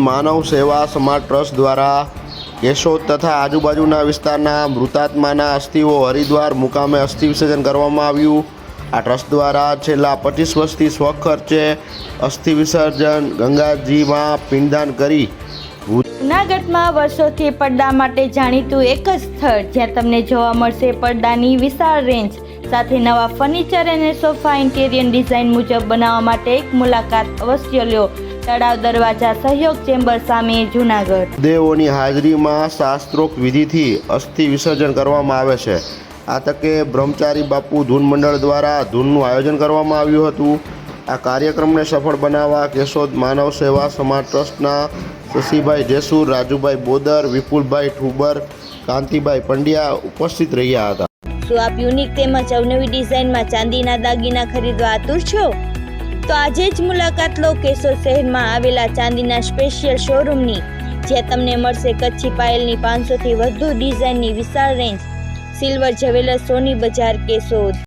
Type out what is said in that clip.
માનવ સેવા સમાજ ટ્રસ્ટ દ્વારા કેશોદ તથા આજુબાજુના વિસ્તારના મૃતાત્માના અસ્થિઓ હરિદ્વાર મુકામે અસ્થિ વિસર્જન કરવામાં આવ્યું. આ ટ્રસ્ટ દ્વારા છેલ્લા પચીસ વર્ષથી સ્વખર્ચે અસ્થિ વિસર્જન ગંગાજીમાં પિંડદાન કરી જૂનાગઢમાં વર્ષોથી પડદા માટે જાણીતું એક જ સ્થળ જ્યાં તમને જોવા મળશે પડદાની વિશાળ રેન્જ સાથે નવા ફર્નિચર અને સોફા ઇન્ટેરિયર ડિઝાઇન મુજબ બનાવવા માટે એક મુલાકાત અવશ્ય લ્યો તળાવ દરવાજા સહયોગ ચેમ્બર સામે જૂનાગઢ. દેવોની હાજરીમાં શાસ્ત્રોક્ત વિધિથી અસ્થિ વિસર્જન કરવામાં આવે છે. આ તકે બ્રહ્મચારી બાપુ ધૂન મંડળ દ્વારા ધૂનનું આયોજન કરવામાં આવ્યું હતું. આ કાર્યક્રમને સફળ બનાવવા કેશોદ માનવ સેવા સમાજ ટ્રસ્ટના શશીભાઈ જેસુર રાજુભાઈ બોદર વિપુલભાઈ ઠુબર કાંતિભાઈ પંડ્યા ઉપસ્થિત રહ્યા હતા. શું આપ યુનિક તેમજ અવનવી ડિઝાઇનમાં ચાંદીના દાગીના ખરીદવા આતુર છો? તો આજે જ મુલાકાત લો કેશોર શહેરમાં આવેલા ચાંદીના સ્પેશિયલ શોરૂમની જ્યાં તમને મળશે કચ્છી પાયલની પાંચસોથી વધુ ડિઝાઇનની વિશાળ રેન્જ સિલ્વર જ્વેલર્સ સોની બજાર કેશોદ.